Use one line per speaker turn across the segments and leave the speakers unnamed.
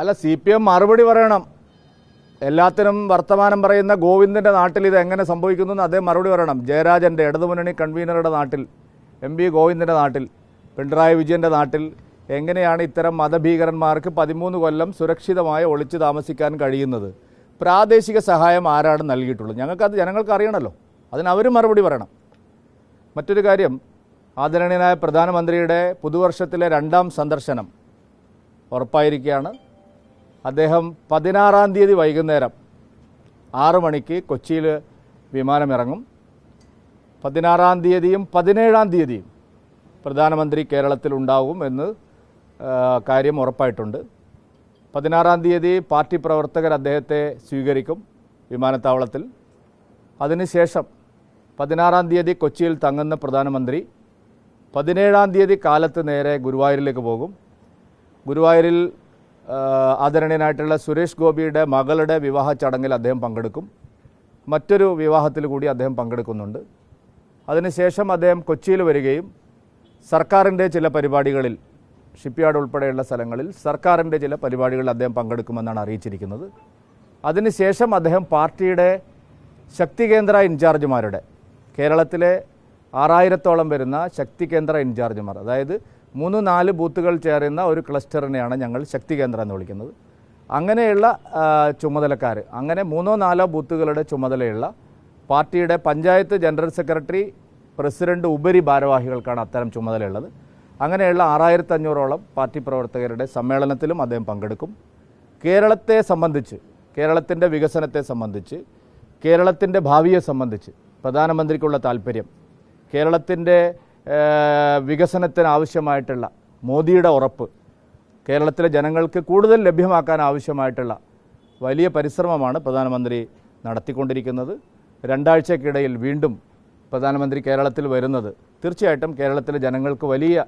അല്ല C P M മറുപടി പറയണം. എല്ലാത്തിനും വർത്തമാനം പറയുന്ന ഗോവിന്ദന്റെ നാട്ടിൽ ഇത് എങ്ങനെ സംഭവിക്കുന്നു എന്ന് അദ്ദേഹം മറുപടി പറയണം. ജയരാജന്റെ ഇടതുമുന്നണി കൺവീനറുടെ നാട്ടിൽ എം പി ഗോവിന്ദന്റെ നാട്ടിൽ പിണറായി വിജയന്റെ നാട്ടിൽ എങ്ങനെയാണ് ഇത്തരം മതഭീകരന്മാർക്ക് പതിമൂന്ന് കൊല്ലം സുരക്ഷിതമായി ഒളിച്ചു താമസിക്കാൻ കഴിയുന്നത്? പ്രാദേശിക സഹായം ആരാണ് നൽകിയിട്ടുള്ളത്? ഞങ്ങൾക്കത് ജനങ്ങൾക്ക് അറിയണമല്ലോ അതിന് മറുപടി പറയണം. മറ്റൊരു കാര്യം ആദരണീയനായ പ്രധാനമന്ത്രിയുടെ പുതുവർഷത്തിലെ രണ്ടാം സന്ദർശനം ഉറപ്പായിരിക്കുകയാണ്. അദ്ദേഹം പതിനാറാം തീയതി വൈകുന്നേരം ആറു മണിക്ക് കൊച്ചിയിൽ വിമാനമിറങ്ങും. പതിനാറാം തീയതിയും പതിനേഴാം തീയതിയും പ്രധാനമന്ത്രി കേരളത്തിലുണ്ടാവും എന്ന് കാര്യം ഉറപ്പായിട്ടുണ്ട്. പതിനാറാം തീയതി പാർട്ടി പ്രവർത്തകർ അദ്ദേഹത്തെ സ്വീകരിക്കും വിമാനത്താവളത്തിൽ. അതിനുശേഷം പതിനാറാം തീയതി കൊച്ചിയിൽ തങ്ങുന്ന പ്രധാനമന്ത്രി പതിനേഴാം തീയതി കാലത്ത് നേരെ ഗുരുവായൂരിലേക്ക് പോകും. ഗുരുവായൂരിൽ ആദരണീയനായിട്ടുള്ള സുരേഷ് ഗോപിയുടെ മകളുടെ വിവാഹ ചടങ്ങിൽ അദ്ദേഹം പങ്കെടുക്കും. മറ്റൊരു വിവാഹത്തിൽ കൂടി അദ്ദേഹം പങ്കെടുക്കുന്നുണ്ട്. അതിനുശേഷം അദ്ദേഹം കൊച്ചിയിൽ വരികയും സർക്കാരിന്റെ ചില പരിപാടികളിൽ ഷിപ്പ്യാർഡ് ഉൾപ്പെടെയുള്ള സ്ഥലങ്ങളിൽ സർക്കാരിന്റെ ചില പരിപാടികളിൽ അദ്ദേഹം പങ്കെടുക്കുമെന്നാണ് അറിയിച്ചിരിക്കുന്നത്. അതിനുശേഷം അദ്ദേഹം പാർട്ടിയുടെ ശക്തി കേന്ദ്ര ഇൻചാർജുമാരുടെ കേരളത്തിലെ ആറായിരത്തോളം വരുന്ന ശക്തി കേന്ദ്ര ഇൻചാർജുമാർ അതായത് മൂന്ന് നാല് ബൂത്തുകൾ ചേരുന്ന ഒരു ക്ലസ്റ്ററിനെയാണ് ഞങ്ങൾ ശക്തി കേന്ദ്രം എന്ന് വിളിക്കുന്നത്. അങ്ങനെയുള്ള ചുമതലക്കാർ അങ്ങനെ മൂന്നോ നാലോ ബൂത്തുകളുടെ ചുമതലയുള്ള പാർട്ടിയുടെ പഞ്ചായത്ത് ജനറൽ സെക്രട്ടറി പ്രസിഡന്റ് ഉപരി ഭാരവാഹികൾക്കാണ് അത്തരം ചുമതലയുള്ളത്. അങ്ങനെയുള്ള ആറായിരത്തി അഞ്ഞൂറോളം പാർട്ടി പ്രവർത്തകരുടെ സമ്മേളനത്തിലും അദ്ദേഹം പങ്കെടുക്കും. കേരളത്തെ സംബന്ധിച്ച് കേരളത്തിന്റെ വികസനത്തെ സംബന്ധിച്ച് കേരളത്തിന്റെ ഭാവിയെ സംബന്ധിച്ച് പ്രധാനമന്ത്രിക്കുള്ള താല്പര്യം കേരളത്തിന്റെ വികസനത്തിന് ആവശ്യമായിട്ടുള്ള മോദിയുടെ ഉറപ്പ് കേരളത്തിലെ ജനങ്ങൾക്ക് കൂടുതൽ ലഭ്യമാക്കാൻ ആവശ്യമായിട്ടുള്ള വലിയ പരിശ്രമമാണ് പ്രധാനമന്ത്രി നടത്തിക്കൊണ്ടിരിക്കുന്നത്. രണ്ടാഴ്ചക്കിടയിൽ വീണ്ടും പ്രധാനമന്ത്രി കേരളത്തിൽ വരുന്നത് തീർച്ചയായിട്ടും കേരളത്തിലെ ജനങ്ങൾക്ക് വലിയ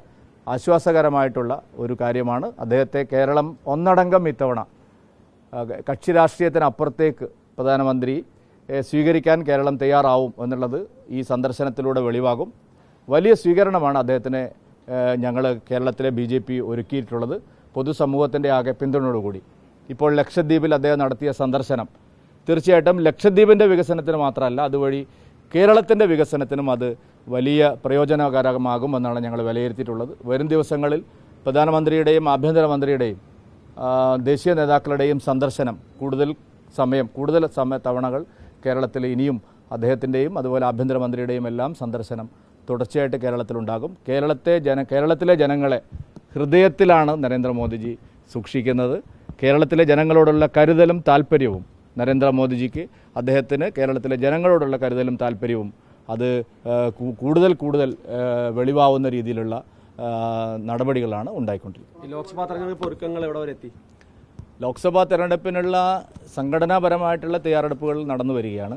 ആശ്വാസകരമായിട്ടുള്ള ഒരു കാര്യമാണ്. അദ്ദേഹത്തെ കേരളം ഒന്നടങ്കം ഇത്തവണ കക്ഷി രാഷ്ട്രീയത്തിനപ്പുറത്തേക്ക് പ്രധാനമന്ത്രി സ്വീകരിക്കാൻ കേരളം തയ്യാറാവും എന്നുള്ളത് ഈ സന്ദർശനത്തിലൂടെ വെളിവാകും. വലിയ സ്വീകരണമാണ് അദ്ദേഹത്തിന് ഞങ്ങൾ കേരളത്തിലെ ബി ജെ പി ഒരുക്കിയിട്ടുള്ളത്. പൊതുസമൂഹത്തിന്റെ ആകെ പിന്തുണയോടുകൂടി. ഇപ്പോൾ ലക്ഷദ്വീപിൽ അദ്ദേഹം നടത്തിയ സന്ദർശനം. തീർച്ചയായിട്ടും ലക്ഷദ്വീപിന്റെ വികസനത്തിന് മാത്രമല്ല അതുവഴി കേരളത്തിന്റെ വികസനത്തിനും അത് വലിയ പ്രയോജനകരമാകുമെന്നാണ് ഞങ്ങൾ വിലയിരുത്തിയിട്ടുള്ളത്. വരും ദിവസങ്ങളിൽ പ്രധാനമന്ത്രിയുടെയും ആഭ്യന്തരമന്ത്രിയുടെയും ദേശീയ നേതാക്കളുടെയും സന്ദർശനം കൂടുതൽ സമയം കൂടുതൽ സമയ തവണകൾ കേരളത്തിൽ ഇനിയും അദ്ദേഹത്തിന്റെയും അതുപോലെ ആഭ്യന്തരമന്ത്രിയുടെയും എല്ലാം സന്ദർശനം തുടർച്ചയായിട്ട് കേരളത്തിലുണ്ടാകും. കേരളത്തെ ജന കേരളത്തിലെ ജനങ്ങളെ ഹൃദയത്തിലാണ് നരേന്ദ്രമോദിജി സൂക്ഷിക്കുന്നത്. കേരളത്തിലെ ജനങ്ങളോടുള്ള കരുതലും താല്പര്യവും നരേന്ദ്രമോദിജിക്ക് അദ്ദേഹത്തിന് കേരളത്തിലെ ജനങ്ങളോടുള്ള കരുതലും താല്പര്യവും അത് കൂടുതൽ കൂടുതൽ വെളിവാവുന്ന രീതിയിലുള്ള നടപടികളാണ് ഉണ്ടായിക്കൊണ്ടിരിക്കുന്നത്.
ലോക്സഭാ തെരഞ്ഞെടുപ്പ് ഒരുക്കങ്ങൾ എവിടെ വരെ എത്തി?
ലോക്സഭാ തെരഞ്ഞെടുപ്പിനുള്ള സംഘടനാപരമായിട്ടുള്ള തയ്യാറെടുപ്പുകൾ നടന്നു വരികയാണ്.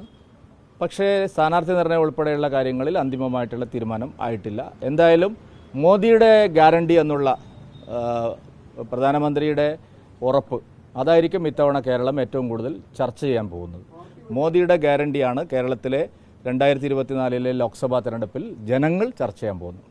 പക്ഷേ സ്ഥാനാർത്ഥി നിർണയം ഉൾപ്പെടെയുള്ള കാര്യങ്ങളിൽ അന്തിമമായിട്ടുള്ള തീരുമാനം ആയിട്ടില്ല. എന്തായാലും മോദിയുടെ ഗ്യാരണ്ടി എന്നുള്ള പ്രധാനമന്ത്രിയുടെ ഉറപ്പ് അതായിരിക്കും ഇത്തവണ കേരളം ഏറ്റവും കൂടുതൽ ചർച്ച ചെയ്യാൻ പോകുന്നത്. മോദിയുടെ ഗ്യാരണ്ടിയാണ് കേരളത്തിലെ രണ്ടായിരത്തി ഇരുപത്തിനാലിലെ ലോക്സഭാ തെരഞ്ഞെടുപ്പിൽ ജനങ്ങൾ ചർച്ച ചെയ്യാൻ പോകുന്നത്.